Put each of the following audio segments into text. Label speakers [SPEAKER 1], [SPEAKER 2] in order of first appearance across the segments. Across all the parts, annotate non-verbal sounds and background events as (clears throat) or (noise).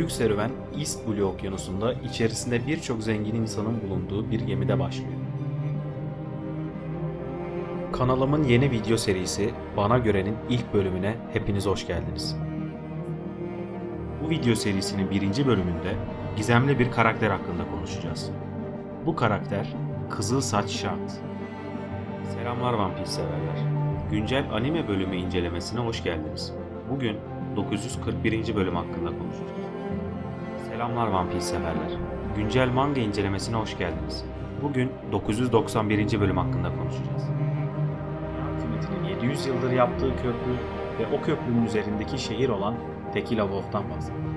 [SPEAKER 1] büyük serüven East Blue Okyanusu'nda içerisinde birçok zengin insanın bulunduğu bir gemide başlıyor. Kanalımın yeni video serisi Bana Göre'nin ilk bölümüne hepiniz hoş geldiniz. Bu video serisinin birinci bölümünde gizemli bir karakter hakkında konuşacağız. Bu karakter Kızıl Saç Shanks. Selamlar One Piece severler. Güncel anime bölümü incelemesine hoş geldiniz. Bugün 941. bölüm hakkında konuşacağız. Selamlar One Piece severler. Güncel manga incelemesine hoş geldiniz. Bugün 991. bölüm hakkında konuşacağız. Ultimate'in 700 yıldır yaptığı köprü ve o köprünün üzerindeki şehir olan Tequila Wolf'tan bahsedeceğiz.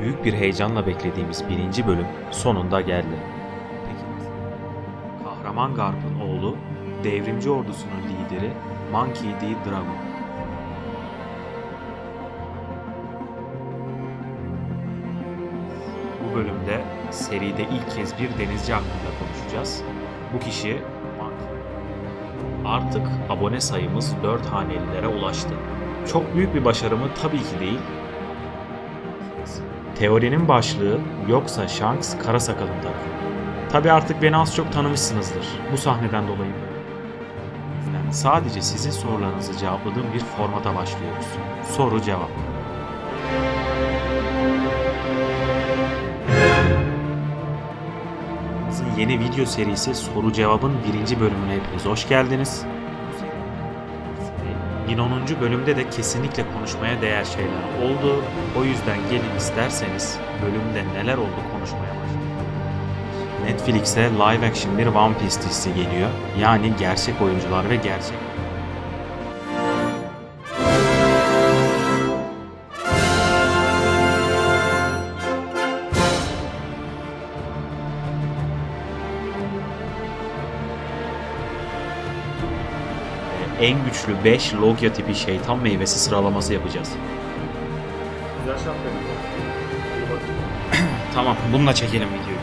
[SPEAKER 1] Büyük bir heyecanla beklediğimiz birinci bölüm sonunda geldi. Peki? Kahraman Garp'ın oğlu, devrimci ordusunun lideri Monkey D. Dragon. Bölümde seride ilk kez bir denizci hakkında konuşacağız. Bu kişi Monkey. Artık abone sayımız 4 hanelilere ulaştı. Çok büyük bir başarı mı? Tabii ki değil. Teorinin başlığı yoksa Shanks Karasakal'ın tarafı. Tabi artık beni az çok tanımışsınızdır. Bu sahneden dolayı. Ben sadece sizin sorularınızı cevapladığım bir formata başlıyoruz. Soru cevap. Yeni video serisi Soru Cevap'ın birinci bölümüne hepiniz hoş geldiniz. 1010. bölümde de kesinlikle konuşmaya değer şeyler oldu. O yüzden gelin isterseniz bölümde neler oldu konuşmaya başlayalım. Netflix'e live action bir One Piece dizisi geliyor. Yani gerçek oyuncular ve gerçek en güçlü 5 Logia tipi şeytan meyvesi sıralaması yapacağız.
[SPEAKER 2] Güzel şart (clears throat)
[SPEAKER 1] Tamam, bununla çekelim videoyu.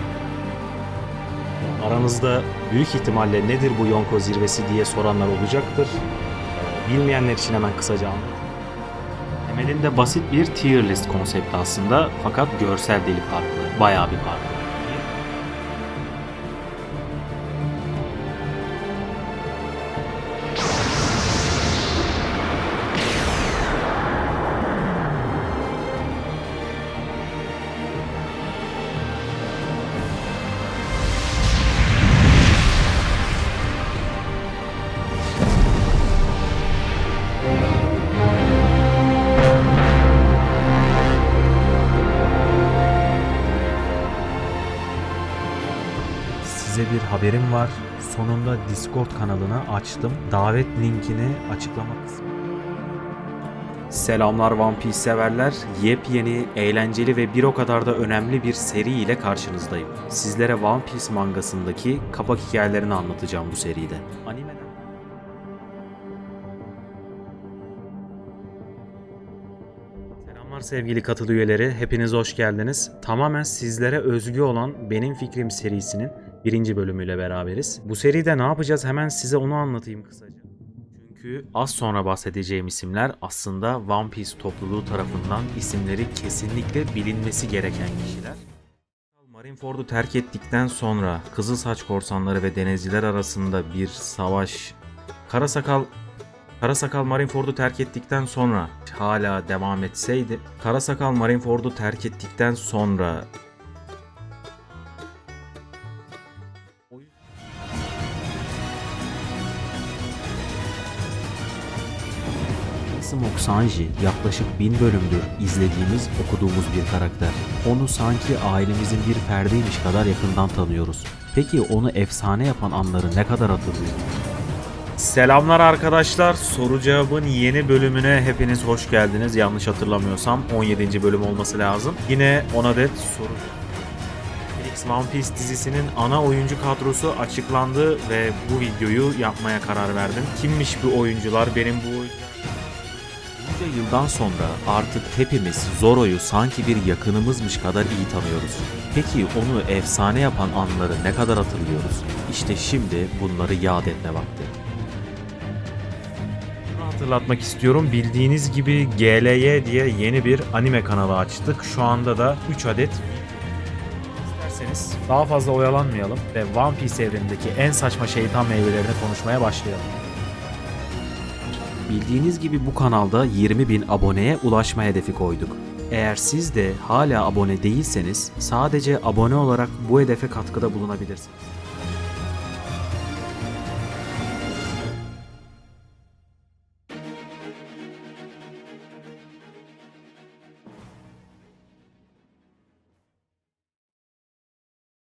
[SPEAKER 1] Aranızda büyük ihtimalle nedir bu Yonko zirvesi diye soranlar olacaktır. Bilmeyenler için hemen kısaca anlatayım. Temelinde basit bir tier list konsepti aslında fakat görsel dili farklı, bayağı bir farklı. Size bir haberim var. Sonunda Discord kanalını açtım. Davet linkini açıklama kısmına. Selamlar One Piece severler. Yepyeni, eğlenceli ve bir o kadar da önemli bir seri ile karşınızdayım. Sizlere One Piece mangasındaki kapak hikayelerini anlatacağım bu seride. Animeden Selamlar sevgili katıl üyeleri, hepiniz hoş geldiniz. Tamamen sizlere özgü olan Benim Fikrim serisinin birinci bölümüyle beraberiz. Bu seride ne yapacağız hemen size onu anlatayım kısaca. Çünkü az sonra bahsedeceğim isimler aslında One Piece topluluğu tarafından isimleri kesinlikle bilinmesi gereken kişiler. Marineford'u terk ettikten sonra Kızılsaç korsanları ve denizciler arasında bir savaş Karasakal Karasakal Marineford'u terk ettikten sonra hala devam etseydi, Karasakal Marineford'u terk ettikten sonra Smoke Sanji yaklaşık bin bölümdür izlediğimiz, okuduğumuz bir karakter. Onu sanki ailemizin bir ferdiymiş kadar yakından tanıyoruz. Peki onu efsane yapan anları ne kadar hatırlıyor? Selamlar arkadaşlar. Soru cevabın yeni bölümüne hepiniz hoş geldiniz. Yanlış hatırlamıyorsam 17. bölüm olması lazım. Yine 10 adet soru. Felix One Piece dizisinin ana oyuncu kadrosu açıklandı ve bu videoyu yapmaya karar verdim. Kimmiş bu oyuncular? Benim bu oyuncular... Bunca yıldan sonra artık hepimiz Zoro'yu sanki bir yakınımızmış kadar iyi tanıyoruz. Peki onu efsane yapan anları ne kadar hatırlıyoruz? İşte şimdi bunları yad etme vakti. Bunu hatırlatmak istiyorum. Bildiğiniz gibi GLY diye yeni bir anime kanalı açtık. Şu anda da 3 adet İsterseniz daha fazla oyalanmayalım ve One Piece evrenindeki en saçma şeytan meyvelerini konuşmaya başlayalım. Bildiğiniz gibi bu kanalda 20 bin aboneye ulaşma hedefi koyduk. Eğer siz de hala abone değilseniz sadece abone olarak bu hedefe katkıda bulunabilirsiniz.